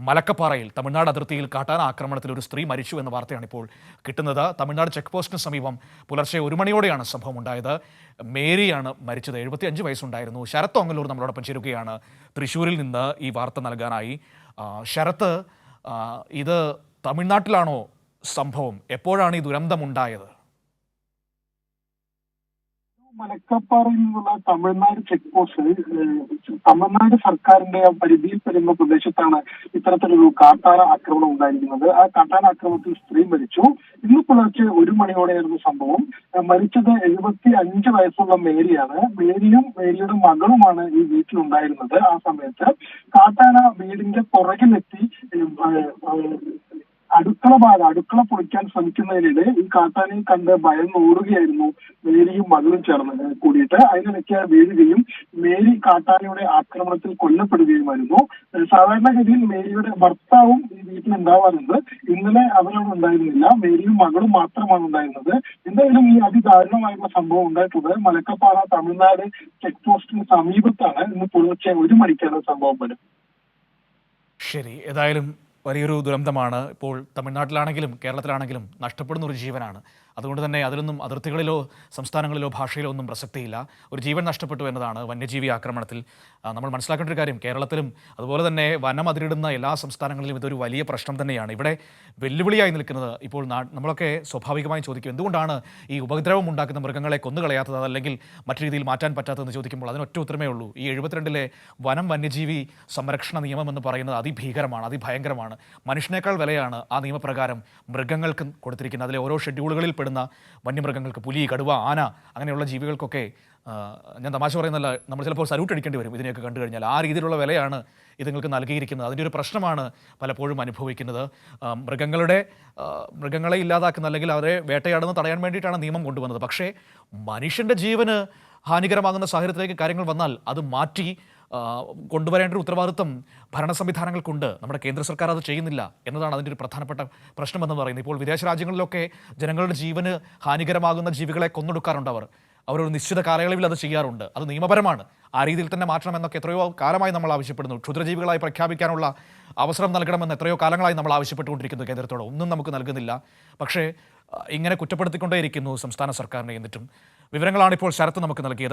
മലക്കപ്പാറയിൽ തമിഴ്നാട് അതിർത്തിയിൽ കാട്ടാന ആക്രമണത്തിൽ ഒരു സ്ത്രീ മരിച്ചു എന്ന വാർത്തയാണ് ഇപ്പോൾ കിട്ടുന്നത്. തമിഴ്നാട് ചെക്ക് പോസ്റ്റിന് സമീപം പുലർച്ചെ ഒരു മണിയോടെയാണ് സംഭവം ഉണ്ടായത്. മേരിയാണ് മരിച്ചത്. എഴുപത്തി അഞ്ച് വയസ്സുണ്ടായിരുന്നു. ശരത് ഒങ്ങലൂർ നമ്മളോടൊപ്പം ചേരുകയാണ്. തൃശ്ശൂരിൽ നിന്ന് ഈ വാർത്ത നൽകാനായി. ശരത് ഇത് തമിഴ്നാട്ടിലാണോ സംഭവം? എപ്പോഴാണ് ഈ ദുരന്തം ദുരന്തമുണ്ടായത്? മലക്കപ്പാറയിൽ നിന്നുള്ള തമിഴ്നാട് ചെക്ക് പോസ്റ്റ് തമിഴ്നാട് സർക്കാരിന്റെ പരിധിയിൽ വരുന്ന പ്രദേശത്താണ് ഇത്തരത്തിലൊരു കാട്ടാന ആക്രമണം ഉണ്ടായിരിക്കുന്നത്. ആ കാട്ടാന ആക്രമണത്തിൽ സ്ത്രീ മരിച്ചു. ഇന്ന് പുലർച്ചെ ഒരു മണിയോടെയായിരുന്നു സംഭവം. മരിച്ചത് എഴുപത്തി അഞ്ച് വയസ്സുള്ള മേരിയാണ്. മേരിയും മേരിയുടെ മകളുമാണ് ഈ വീട്ടിലുണ്ടായിരുന്നത് ആ സമയത്ത്. കാട്ടാന വീടിന്റെ പുറകിലെത്തി അടുക്കള ഭാഗം അടുക്കള പൊളിക്കാൻ ശ്രമിക്കുന്നതിനിടെ ഈ കാട്ടാനയെ കണ്ട് ഭയന്ന് ഓടുകയായിരുന്നു മേരിയും മകളും ചേർന്ന് കൂടിയിട്ട്. അതിനിടയ്ക്ക് വീഴുകയും മേരി കാട്ടാനയുടെ ആക്രമണത്തിൽ കൊല്ലപ്പെടുകയുമായിരുന്നു. സാധാരണഗതിയിൽ മേരിയുടെ ഭർത്താവും ഈ വീട്ടിൽ ഉണ്ടാവാറുണ്ട് ഇന്നലെ അവരവിടെ ഉണ്ടായിരുന്നില്ല. മേരിയും മകളും മാത്രമാണ് ഉണ്ടായിരുന്നത്. എന്തായാലും ഈ അതിദാരുണമായിട്ടുള്ള സംഭവം ഉണ്ടായിട്ടുള്ളത് മലക്കപ്പാറ തമിഴ്നാട് ചെക്ക് പോസ്റ്റിന് സമീപത്താണ്. ഇന്ന് പുലർച്ചെ ഒരു മണിക്കാണ് സംഭവം വരും ശരി. ഏതായാലും വലിയൊരു ദുരന്തമാണ്. ഇപ്പോൾ തമിഴ്നാട്ടിലാണെങ്കിലും കേരളത്തിലാണെങ്കിലും നഷ്ടപ്പെടുന്ന ഒരു ജീവനാണ്. അതുകൊണ്ട് തന്നെ അതിലൊന്നും അതിർത്തികളിലോ സംസ്ഥാനങ്ങളിലോ ഭാഷയിലോ ഒന്നും പ്രസക്തിയില്ല. ഒരു ജീവൻ നഷ്ടപ്പെട്ടു എന്നതാണ് വന്യജീവി ആക്രമണത്തിൽ. നമ്മൾ മനസ്സിലാക്കേണ്ട ഒരു കാര്യം കേരളത്തിലും അതുപോലെ തന്നെ വനം അതിരിടുന്ന എല്ലാ സംസ്ഥാനങ്ങളിലും ഇതൊരു വലിയ പ്രശ്നം തന്നെയാണ്. ഇവിടെ വെല്ലുവിളിയായി നിൽക്കുന്നത് ഇപ്പോൾ നമ്മളൊക്കെ സ്വാഭാവികമായി ചോദിക്കും എന്തുകൊണ്ടാണ് ഈ ഉപദ്രവം ഉണ്ടാക്കുന്ന മൃഗങ്ങളെ കൊന്നുകളയാത്തത്? അതല്ലെങ്കിൽ മറ്റു രീതിയിൽ മാറ്റാൻ പറ്റാത്തതെന്ന് ചോദിക്കുമ്പോൾ അതിനൊറ്റ ഉത്തരമേ ഉള്ളൂ. ഈ എഴുപത്തിരണ്ടിലെ വനം വന്യജീവി സംരക്ഷണ നിയമം എന്ന് പറയുന്നത് അതിഭീകരമാണ് അതിഭയങ്കരമാണ്. മനുഷ്യനേക്കാൾ വിലയാണ് ആ നിയമപ്രകാരം മൃഗങ്ങൾക്കും കൊടുത്തിരിക്കുന്നത്. അതിലെ ഓരോ ഷെഡ്യൂളുകളിൽ പെടുന്ന വന്യമൃഗങ്ങൾക്ക് പുലി കടുവ ആന അങ്ങനെയുള്ള ജീവികൾക്കൊക്കെ ഞാൻ തമാശ പറയുന്നല്ല നമ്മൾ ചിലപ്പോൾ സല്യൂട്ട് അടിക്കേണ്ടി വരും ഇതിനെയൊക്കെ കണ്ടു കഴിഞ്ഞാൽ. ആ രീതിയിലുള്ള വിലയാണ് ഇതുങ്ങൾക്ക് നൽകിയിരിക്കുന്നത്. അതിന്റെ ഒരു പ്രശ്നമാണ് പലപ്പോഴും അനുഭവിക്കുന്നത്. മൃഗങ്ങളുടെ മൃഗങ്ങളെ ഇല്ലാതാക്കുന്ന അല്ലെങ്കിൽ അവരെ വേട്ടയാടുന്നത് തടയാൻ വേണ്ടിയിട്ടാണ് നിയമം കൊണ്ടുവന്നത്. പക്ഷേ മനുഷ്യന്റെ ജീവന് ഹാനികരമാകുന്ന സാഹചര്യത്തിലേക്ക് കാര്യങ്ങൾ വന്നാൽ അത് മാറ്റി കൊണ്ടുവരേണ്ട ഒരു ഉത്തരവാദിത്വം ഭരണ സംവിധാനങ്ങൾക്കുണ്ട്. നമ്മുടെ കേന്ദ്ര സർക്കാർ അത് ചെയ്യുന്നില്ല എന്നതാണ് അതിന്റെ ഒരു പ്രധാനപ്പെട്ട പ്രശ്നമെന്ന് പറയുന്നത്. ഇപ്പോൾ വിദേശ രാജ്യങ്ങളിലൊക്കെ ജനങ്ങളുടെ ജീവന് ഹാനികരമാകുന്ന ജീവികളെ കൊന്നൊടുക്കാറുണ്ട് അവർ. അവരൊരു നിശ്ചിത കാലയളവിൽ അത് ചെയ്യാറുണ്ട്. അത് നിയമപരമാണ്. ആ രീതിയിൽ തന്നെ മാറ്റണമെന്നൊക്കെ എത്രയോ കാലമായി നമ്മൾ ആവശ്യപ്പെടുന്നു. ക്ഷുദ്രജീവികളായി പ്രഖ്യാപിക്കാനുള്ള അവസരം നൽകണമെന്ന് എത്രയോ കാലങ്ങളായി നമ്മൾ ആവശ്യപ്പെട്ടുകൊണ്ടിരിക്കുന്നു കേന്ദ്രത്തോട്. ഒന്നും നമുക്ക് നൽകുന്നില്ല. പക്ഷേ ഇങ്ങനെ കുറ്റപ്പെടുത്തിക്കൊണ്ടേയിരിക്കുന്നു സംസ്ഥാന സർക്കാരിനെ എന്നിട്ടും. വിവരങ്ങളാണ് ഇപ്പോൾ ശരത്ത് നമുക്ക് നൽകിയത്.